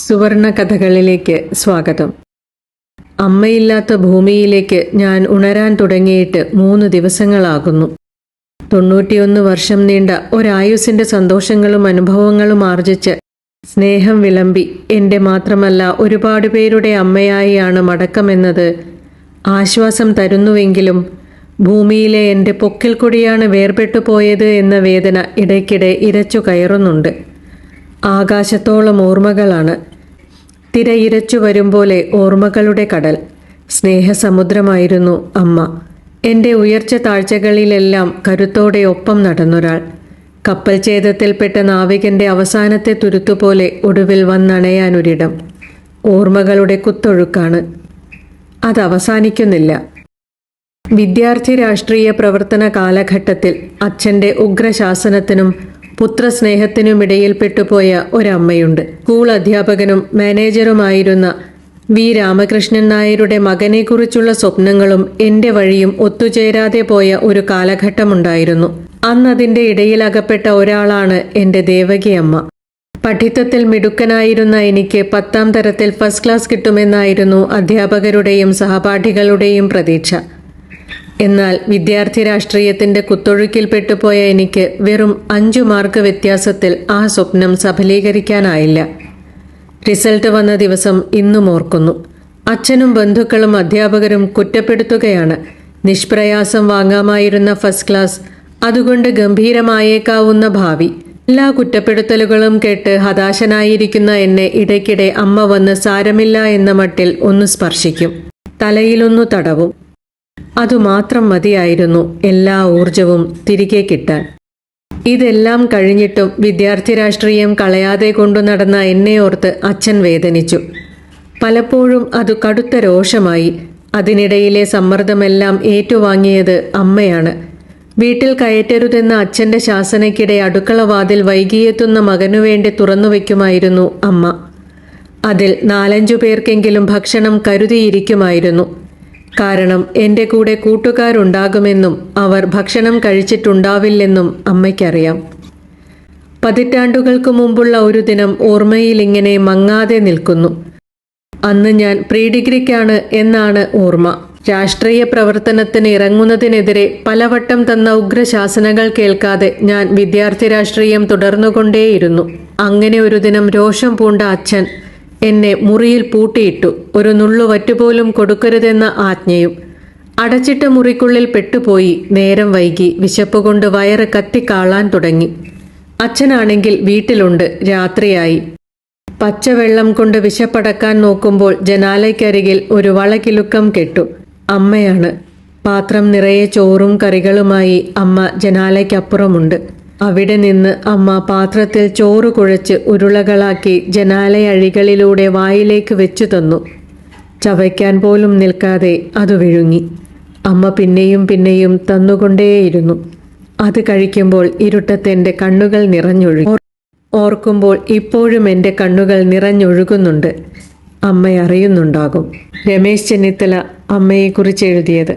സുവർണ കഥകളിലേക്ക് സ്വാഗതം. അമ്മയില്ലാത്ത ഭൂമിയിലേക്ക് ഞാൻ ഉണരാൻ തുടങ്ങിയിട്ട് മൂന്ന് ദിവസങ്ങളാകുന്നു. തൊണ്ണൂറ്റിയൊന്ന് വർഷം നീണ്ട ഒരായുസിന്റെ സന്തോഷങ്ങളും അനുഭവങ്ങളും ആർജിച്ച് സ്നേഹം വിളമ്പി എന്റെ മാത്രമല്ല ഒരുപാട് പേരുടെ അമ്മയായിയാണ് മടക്കമെന്നത് ആശ്വാസം തരുന്നുവെങ്കിലും ഭൂമിയിലെ എന്റെ പൊക്കിൽ കൊടിയാണ് വേർപെട്ടു പോയത് എന്ന വേദന ഇടയ്ക്കിടെ ഇരച്ചു കയറുന്നുണ്ട്. ആകാശത്തോളം ഓർമ്മകളാണ്. തിരയിരച്ചു വരും പോലെ ഓർമ്മകളുടെ കടൽ. സ്നേഹസമുദ്രമായിരുന്നു അമ്മ. എന്റെ ഉയർച്ച താഴ്ചകളിലെല്ലാം കരുത്തോടെ ഒപ്പം നടന്നൊരാൾ. കപ്പൽ ഛേദത്തിൽപ്പെട്ട നാവികന്റെ അവസാനത്തെ തുരുത്തുപോലെ ഒടുവിൽ വന്നണയാനൊരിടം. ഓർമ്മകളുടെ കുത്തൊഴുക്കാണ്. അത് അവസാനിക്കുന്നില്ല. വിദ്യാർത്ഥി രാഷ്ട്രീയ പ്രവർത്തന കാലഘട്ടത്തിൽ അച്ഛന്റെ ഉഗ്രശാസനത്തിനും പുത്രസ്നേഹത്തിനുമിടയിൽ പെട്ടുപോയ ഒരമ്മയുണ്ട്. സ്കൂൾ അധ്യാപകനും മാനേജറുമായിരുന്ന വി. രാമകൃഷ്ണൻ നായരുടെ മകനെക്കുറിച്ചുള്ള സ്വപ്നങ്ങളും എന്റെ വഴിയും ഒത്തുചേരാതെ പോയ ഒരു കാലഘട്ടമുണ്ടായിരുന്നു. അന്നതിന്റെ ഇടയിലകപ്പെട്ട ഒരാളാണ് എന്റെ ദേവകിയമ്മ. പഠിത്തത്തിൽ മിടുക്കനായിരുന്ന എനിക്ക് പത്താം തരത്തിൽ ഫസ്റ്റ് ക്ലാസ് കിട്ടുമെന്നായിരുന്നു അധ്യാപകരുടെയും സഹപാഠികളുടെയും പ്രതീക്ഷ. എന്നാൽ വിദ്യാർത്ഥി രാഷ്ട്രീയത്തിന്റെ കുത്തൊഴുക്കിൽപ്പെട്ടുപോയ എനിക്ക് വെറും അഞ്ചു മാർക്ക് വ്യത്യാസത്തിൽ ആ സ്വപ്നം സഫലീകരിക്കാനായില്ല. റിസൾട്ട് വന്ന ദിവസം ഇന്നും ഓർക്കുന്നു. അച്ഛനും ബന്ധുക്കളും അധ്യാപകരും കുറ്റപ്പെടുത്തുകയാണ്. നിഷ്പ്രയാസം വാങ്ങാമായിരുന്ന ഫസ്റ്റ് ക്ലാസ് അതുകൊണ്ട് ഗംഭീരമായേക്കാവുന്ന ഭാവി. എല്ലാ കുറ്റപ്പെടുത്തലുകളും കേട്ട് ഹതാശനായിരിക്കുന്ന എന്നെ ഇടയ്ക്കിടെ അമ്മ വന്ന് സാരമില്ല എന്ന മട്ടിൽ ഒന്ന് സ്പർശിക്കും. തലയിലൊന്നു തടവും. അതുമാത്രം മതിയായിരുന്നു എല്ലാ ഊർജവും തിരികെ കിട്ടാൻ. ഇതെല്ലാം കഴിഞ്ഞിട്ടും വിദ്യാർത്ഥി രാഷ്ട്രീയം കളയാതെ കൊണ്ടു നടന്ന എന്നെ ഓർത്ത് അച്ഛൻ വേദനിച്ചു. പലപ്പോഴും അത് കടുത്ത രോഷമായി. അതിനിടയിലെ സമ്മർദ്ദമെല്ലാം ഏറ്റുവാങ്ങിയത് അമ്മയാണ്. വീട്ടിൽ കയറ്റരുതെന്ന അച്ഛന്റെ ശാസനയ്ക്കിടെ അടുക്കള വാതിൽ വൈകിയെത്തുന്ന മകനുവേണ്ടി തുറന്നു വയ്ക്കുമായിരുന്നു അമ്മ. അതിൽ നാലഞ്ചു പേർക്കെങ്കിലും ഭക്ഷണം കരുതിയിരിക്കുമായിരുന്നു. കാരണം എന്റെ കൂടെ കൂട്ടുകാരുണ്ടാകുമെന്നും അവർ ഭക്ഷണം കഴിച്ചിട്ടുണ്ടാവില്ലെന്നും അമ്മയ്ക്കറിയാം. പതിറ്റാണ്ടുകൾക്ക് മുമ്പുള്ള ഒരു ദിനം ഓർമ്മയിൽ ഇങ്ങനെ മങ്ങാതെ നിൽക്കുന്നു. അന്ന് ഞാൻ പ്രീ ഡിഗ്രിക്കാണ് എന്നാണ് ഓർമ്മ. രാഷ്ട്രീയ പ്രവർത്തനത്തിന് ഇറങ്ങുന്നതിനെതിരെ പലവട്ടം തന്ന ഉഗ്രശാസനകൾ കേൾക്കാതെ ഞാൻ വിദ്യാർത്ഥി രാഷ്ട്രീയം തുടർന്നുകൊണ്ടേയിരുന്നു. അങ്ങനെ ഒരു ദിനം രോഷം പൂണ്ട അച്ഛൻ എന്നെ മുറിയിൽ പൂട്ടിയിട്ടു ഒരു നുള്ളു വറ്റുപോലും കൊടുക്കരുതെന്ന ആജ്ഞയും. അടച്ചിട്ട മുറിക്കുള്ളിൽ പെട്ടുപോയി നേരം വൈകി വിശപ്പ് കൊണ്ട് വയറ് കത്തിക്കാളാൻ തുടങ്ങി. അച്ഛനാണെങ്കിൽ വീട്ടിലുണ്ട് രാത്രിയായി. പച്ചവെള്ളം കൊണ്ട് വിശപ്പടക്കാൻ നോക്കുമ്പോൾ ജനാലയ്ക്കരികിൽ ഒരു വളകിലുക്കം കെട്ടു. അമ്മയാണ്. പാത്രം നിറയെ ചോറും കറികളുമായി അമ്മ ജനാലയ്ക്കപ്പുറമുണ്ട്. അവിടെ നിന്ന് അമ്മ പാത്രത്തിൽ ചോറ് കുഴച്ച് ഉരുളകളാക്കി ജനാലയഴികളിലൂടെ വായിലേക്ക് വെച്ചു തന്നു. ചവയ്ക്കാൻ പോലും നിൽക്കാതെ അത് വിഴുങ്ങി. അമ്മ പിന്നെയും പിന്നെയും തന്നുകൊണ്ടേയിരുന്നു. അത് കഴിക്കുമ്പോൾ ഇരുട്ടത്തെന്റെ കണ്ണുകൾ നിറഞ്ഞൊഴുകി. ഓർക്കുമ്പോൾ ഇപ്പോഴും എന്റെ കണ്ണുകൾ നിറഞ്ഞൊഴുകുന്നുണ്ട്. അമ്മ അറിയുന്നുണ്ടാകും. രമേശ് ചെന്നിത്തല അമ്മയെക്കുറിച്ച് എഴുതിയത്.